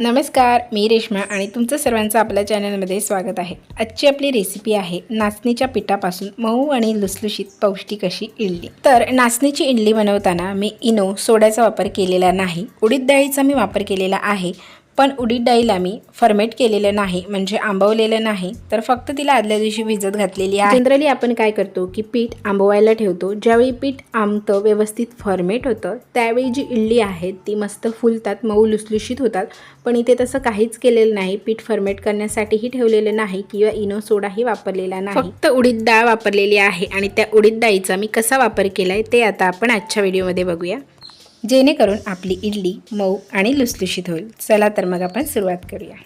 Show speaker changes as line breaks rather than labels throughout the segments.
नमस्कार मी रेश्मा आणि तुमचं सर्वांचं आपल्या चॅनलमध्ये स्वागत आहे. आजची आपली रेसिपी आहे नाचणीच्या पिठापासून मऊ आणि लुसलुशीत पौष्टिक अशी इडली. तर नाचणीची इडली बनवताना मी इनो सोड्याचा वापर केलेला नाही उडीद डाळीचा मी वापर केलेला आहे पण उडीद डाळीला मी फर्मेट केलेलं नाही म्हणजे आंबवलेलं नाही तर फक्त तिला आदल्या दिवशी भिजत घातलेली आहे. जनरली आपण काय करतो की पीठ आंबवायला ठेवतो ज्यावेळी पीठ आंबतं व्यवस्थित फर्मेट होतं त्यावेळी जी इडली आहे ती मस्त फुलतात मऊ लुसलुशीत होतात. पण इथे तसं काहीच केलेलं नाही पीठ फर्मेट करण्यासाठीही ठेवलेलं नाही किंवा इनो सोडाही वापरलेला नाही. फक्त उडीद डाळ वापरलेली आहे आणि त्या उडीद डाळीचा मी कसा वापर केला आहे ते आता आपण आजच्या व्हिडिओमध्ये बघूया. जेणेकरून आपली इडली मऊ आणि लुसलुशीत होईल. चला तर मग आपण सुरुवात करूया.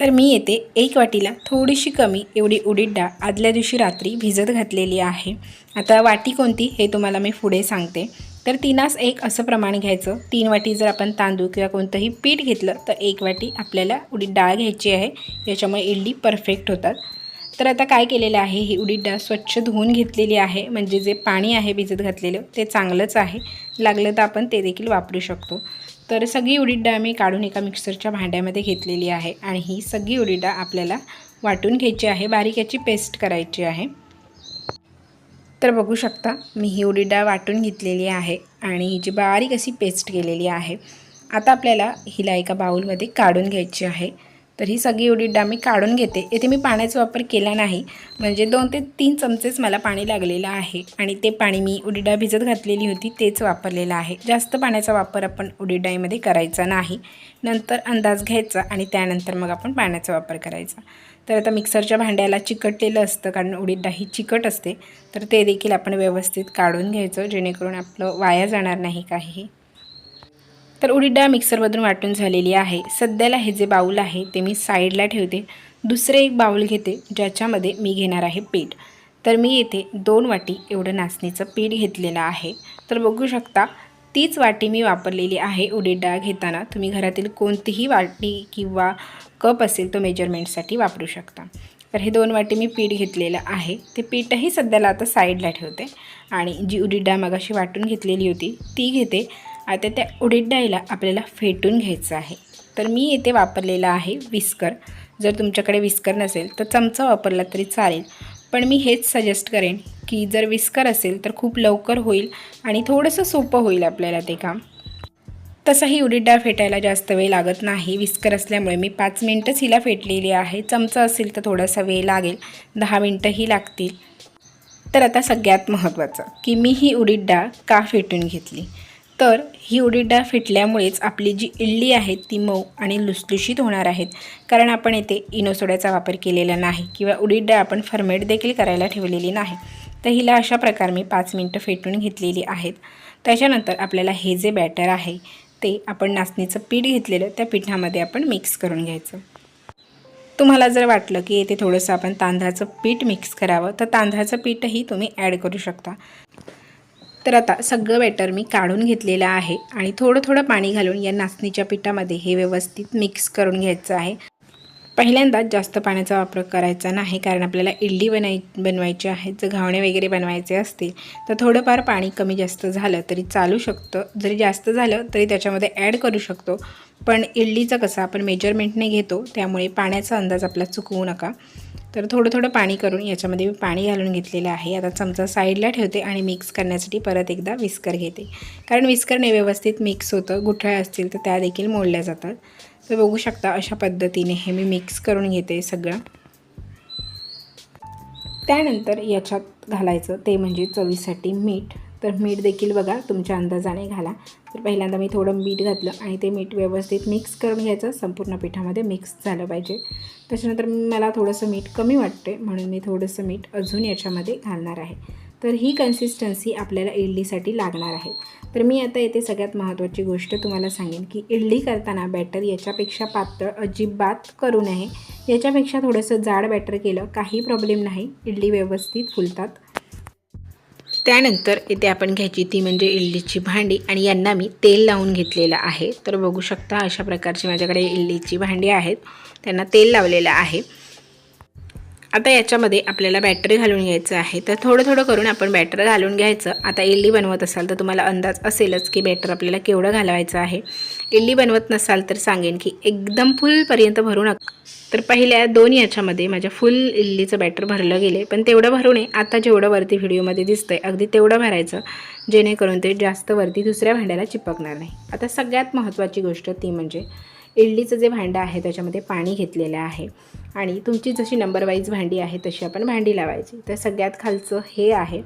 तर मी येते एक वाटीला थोडीशी कमी एवढी उडीद डाळ आदल्या दिवशी रात्री भिजत घातलेली आहे. आता वाटी कोणती हे तुम्हाला मी पुढे सांगते. तर तीनास एक असं प्रमाण घ्यायचं. तीन वाटी जर आपण तांदूळ किंवा कोणतंही पीठ घेतलं तर एक वाटी आपल्याला उडीद डाळ घ्यायची आहे. याच्यामुळे इडली परफेक्ट होतात. तर आता काय केलेलं आहे? ही उडीद डाळ स्वच्छ धुवून घेतलेली आहे. म्हणजे जे पाणी आहे भिजत घातलेलं ते चांगलंच आहे. लागलं तर आपण ते देखील वापरू शकतो. तर सगळी उडीद डाळ मी काढून एका मिक्सरच्या भांड्यामध्ये घेतलेली आहे. आणि ही सगळी उडीद डाळ आपल्याला वाटून घ्यायची आहे. बारीक याची पेस्ट करायची आहे. तर बघू शकता मी ही उडीद डाळ वाटून घेतलेली आहे आणि हिची जी बारीक अशी पेस्ट केलेली आहे आता आपल्याला हिला एका बाऊलमध्ये काढून घ्यायची आहे. तर ही सगळी उडीद डाळ मी काढून घेते. येथे मी पाण्याचा वापर केला नाही. म्हणजे दोन ते तीन चमचेच मला पाणी लागलेलं आहे. आणि ते पाणी मी उडीद डाळ भिजत घातलेली होती तेच वापरलेलं आहे. जास्त पाण्याचा वापर आपण उडीद डाळीमध्ये करायचा नाही. नंतर अंदाज घ्यायचा आणि त्यानंतर मग आपण पाण्याचा वापर करायचा. तर आता मिक्सरच्या भांड्याला चिकटलेलं असतं कारण उडीद डाळ ही चिकट असते. तर ते देखील आपण व्यवस्थित काढून घ्यायचं जेणेकरून आपलं वाया जाणार नाही काहीही. तर उडीद डाळ मिक्सरमधून वाटून झालेली आहे. सध्याला हे जे बाऊल आहे ते मी साईडला ठेवते. दुसरे एक बाऊल घेते ज्याच्यामध्ये मी घेणार आहे पीठ. तर मी येथे दोन वाटी एवढं नाचणीचं पीठ घेतलेलं आहे. तर बघू शकता तीच वाटी मी वापरलेली आहे उडीद डाळ घेताना. तुम्ही घरातील कोणतीही वाटी किंवा कप असेल तो मेजरमेंटसाठी वापरू शकता. तर हे दोन वाटी मी पीठ घेतलेलं आहे. ते पीठही सध्याला आता साईडला ठेवते. आणि जी उडीद डाळ मगाशी वाटून घेतलेली होती ती घेते. आता त्या उडीद डाळीला आपल्याला फेटून घ्यायचं आहे. तर मी येथे वापरलेला आहे विस्कर जर तुमच्याकडे विस्कर नसेल तर चमचा वापरला तरी चालेल. पण मी हेच सजेस्ट करेन की जर विस्कर असेल तर खूप लवकर होईल आणि थोडंसं सोपं होईल आपल्याला ते काम. तसंही उडीद डाळ फेटायला जास्त वेळ लागत नाही. विस्कर असल्यामुळे मी पाच मिनटंच हिला फेटलेली आहे. चमचा असेल तर थोडासा वेळ लागेल. दहा मिनटंही लागतील. तर आता सगळ्यात महत्त्वाचं की मी ही उडीद डाळ का फेटून घेतली? तर ही उडीद डाळ आपली जी इडली आहे ती मऊ आणि लुसलुशीत होणार आहेत. कारण आपण येथे इनोसोड्याचा वापर केलेला नाही किंवा उडीद डाळ आपण फर्मेट देखील करायला ठेवलेली नाही. तर हिला अशा प्रकारे मी पाच मिनटं फेटून घेतलेली आहेत. त्याच्यानंतर आपल्याला हे जे बॅटर आहे ते आपण नाचणीचं पीठ घेतलेलं त्या पिठामध्ये आपण मिक्स करून घ्यायचं. तुम्हाला जर वाटलं की येथे थोडंसं आपण तांदळाचं पीठ मिक्स करावं तर तांदळाचं पीठही तुम्ही ॲड करू शकता. तर आता सगळं बॅटर मी काढून घेतलेलं आहे आणि थोडं थोडं पाणी घालून या नाचणीच्या पिठामध्ये हे व्यवस्थित मिक्स करून घ्यायचं आहे. पहिल्यांदाच जास्त पाण्याचा वापर करायचा नाही कारण आपल्याला इडली बनाय बनवायची आहे. जर घावणे वगैरे बनवायचे असतील तर थोडंफार पाणी कमी जास्त झालं तरी चालू शकतं. जरी जास्त झालं तरी त्याच्यामध्ये ॲड करू शकतो. पण इडलीचं कसं आपण मेजरमेंटने घेतो त्यामुळे पाण्याचा अंदाज आपला चुकवू नका. तर थोडं थोडं पाणी करून याच्यामध्ये मी पाणी घालून घेतलेलं आहे. आता चमचा साईडला ठेवते आणि मिक्स करण्यासाठी परत एकदा विस्कर घेते. कारण विस्करने व्यवस्थित मिक्स होतं गुठळ्या असतील तर त्या देखील मोडल्या जातात. तर बघू शकता अशा पद्धतीने हे मी मिक्स करून घेते सगळं. त्यानंतर याच्यात घालायचं ते म्हणजे चवीसाठी मीठ. तर मीठ देखील बघा तुमच्या अंदाजाने घाला. तर पहिल्यांदा मी थोडं मीठ घातलं आणि ते मीठ व्यवस्थित मिक्स करून घ्यायचं. संपूर्ण पिठामध्ये मिक्स झालं पाहिजे. त्याच्यानंतर मला थोडंसं मीठ कमी वाटते म्हणून मी थोडंसं मीठ अजून याच्यामध्ये घालणार आहे. तर ही कन्सिस्टन्सी आपल्याला इडलीसाठी लागणार आहे. तर मी आता येथे सगळ्यात महत्त्वाची गोष्ट तुम्हाला सांगेन की इडली करताना बॅटर याच्यापेक्षा पातळ अजिबात करू नये. याच्यापेक्षा थोडंसं जाड बॅटर केलं काही प्रॉब्लेम नाही. इडली व्यवस्थित फुलतात. त्यानंतर इथे आपण घ्यायची ती म्हणजे इडलीची भांडी आणि यांना मी तेल लावून घेतलेलं आहे. तर बघू शकता अशा प्रकारची माझ्याकडे इडलीची भांडी आहेत. त्यांना तेल लावलेलं आहे. आता याच्यामध्ये आपल्याला बॅटर घालून घ्यायचं आहे. तर थोडं थोडं करून आपण बॅटर घालून घ्यायचं. आता इडली बनवत असाल तर तुम्हाला अंदाज असेलच की बॅटर आपल्याला केवढं घालवायचं आहे. इडली बनवत नसाल तर सांगेन की एकदम फुलपर्यंत भरू नका. तर पहिल्या दोन याच्यामध्ये माझ्या फुल इडलीचं बॅटर भरलं गेले. पण तेवढं भरू नये. आता जेवढं वरती व्हिडिओमध्ये दिसतं आहे अगदी तेवढं भरायचं. जेणेकरून ते जास्त वरती दुसऱ्या भांड्याला चिपकणार नाही. आता सगळ्यात महत्त्वाची गोष्ट ती म्हणजे इडलीचं जे भांडं आहे त्याच्यामध्ये पाणी घेतलेलं आहे. आणि तुमची जशी नंबर वाईज भांडी आहे तशी आपण भांडी लावायची. तर सगळ्यात खालचं हे आहे.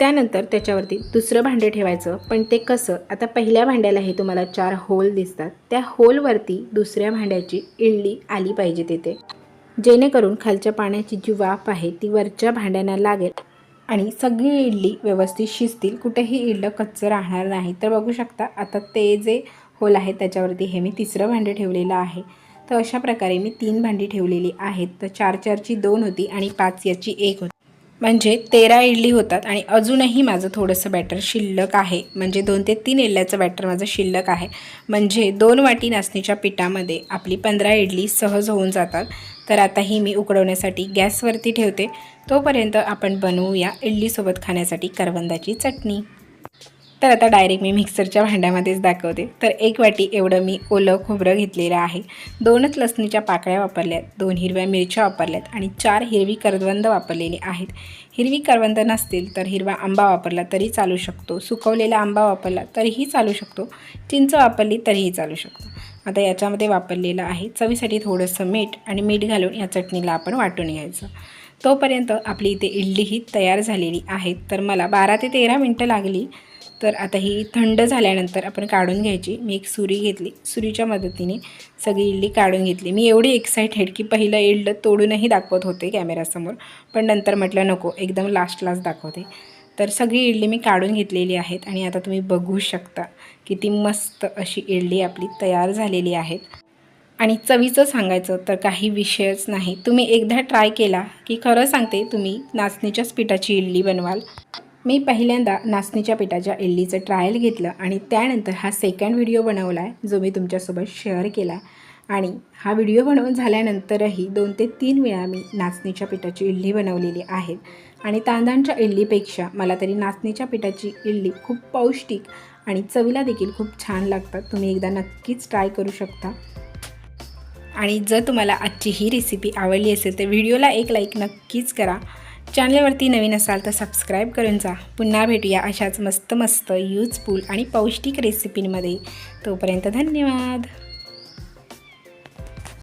त्यानंतर त्याच्यावरती दुसरं भांडे ठेवायचं. पण ते कसं? आता पहिल्या भांड्यालाही तुम्हाला चार होल दिसतात. त्या होलवरती दुसऱ्या भांड्याची इडली आली पाहिजे तिथे. जेणेकरून खालच्या पाण्याची जी वाफ आहे ती वरच्या भांड्यांना लागेल आणि सगळी इडली व्यवस्थित शिजतील. कुठेही इडलं कच्चं राहणार नाही. तर बघू शकता आता ते जे होल आहे त्याच्यावरती हे मी तिसरं भांडे ठेवलेलं आहे. तर अशा प्रकारे मी तीन भांडी ठेवलेली आहेत. तर चार चारची दोन होती आणि पाच याची एक होती. म्हणजे तेरा इडली होतात आणि अजूनही माझं थोडंसं बॅटर शिल्लक आहे. म्हणजे दोन ते तीन इडल्याचं बॅटर माझं शिल्लक आहे. म्हणजे दोन वाटी नाचणीच्या पिठामध्ये आपली पंधरा इडली सहज होऊन जातात. तर आता ही मी उकडवण्यासाठी गॅसवरती ठेवते. तोपर्यंत आपण बनवूया इडलीसोबत खाण्यासाठी करवंदाची चटणी. तर आता डायरेक्ट मी मिक्सरच्या भांड्यामध्येच दाखवते. तर एक वाटी एवढं मी ओलं खोबरं घेतलेलं आहे. दोनच लसणीच्या पाकळ्या वापरल्यात दोन हिरव्या मिरच्या वापरल्यात आणि चार हिरवी करवंद वापरलेली आहेत. हिरवी करवंद नसतील तर हिरवा आंबा वापरला तरी चालू शकतो. सुकवलेला आंबा वापरला तरीही चालू शकतो. चिंच वापरली तरीही चालू शकतो. आता याच्यामध्ये वापरलेलं आहे चवीसाठी थोडंसं मीठ आणि मीठ घालून या चटणीला आपण वाटून घ्यायचं. तोपर्यंत आपली इथे इडली ही तयार झालेली आहे. तर मला बारा ते तेरा मिनटं लागली. तर आता ही थंड झाल्यानंतर आपण काढून घ्यायची. मी एक सुरी घेतली. सुरीच्या मदतीने सगळी इडली काढून घेतली. मी एवढी एक्सायटेड की पहिलं इडलं तोडूनही दाखवत होते कॅमेऱ्यासमोर पण नंतर म्हटलं नको एकदम लास्टलाच दाखवते. तर सगळी इडली मी काढून घेतलेली आहेत आणि आता तुम्ही बघू शकता किती मस्त अशी इडली आपली तयार झालेली आहेत. आणि चवीचं सांगायचं तर काही विषयच नाही. तुम्ही एकदा ट्राय केला की खरं सांगते तुम्ही नाचणीच्याच पिठाची इडली बनवाल. मी पहिल्यांदा नाचणीच्या पिठाच्या इडलीचं ट्रायल घेतलं आणि त्यानंतर हा सेकंड व्हिडिओ बनवला आहे जो मी तुमच्यासोबत शेअर केला. आणि हा व्हिडिओ बनवून झाल्यानंतरही दोन ते तीन वेळा मी नाचणीच्या पिठाची इडली बनवलेली आहे. आणि तांदळाच्या इडलीपेक्षा मला तरी नाचणीच्या पिठाची इडली खूप पौष्टिक आणि चवीला देखील खूप छान लागतात. तुम्ही एकदा नक्कीच ट्राय करू शकता. आणि जर तुम्हाला आजची ही रेसिपी आवडली असेल तर व्हिडिओला एक लाईक नक्कीच करा. चॅनलवरती नवीन असाल तर सबस्क्राईब करून जा. पुन्हा भेटूया अशाच मस्त मस्त यूजफुल आणि पौष्टिक रेसिपींमध्ये तोपर्यंत धन्यवाद.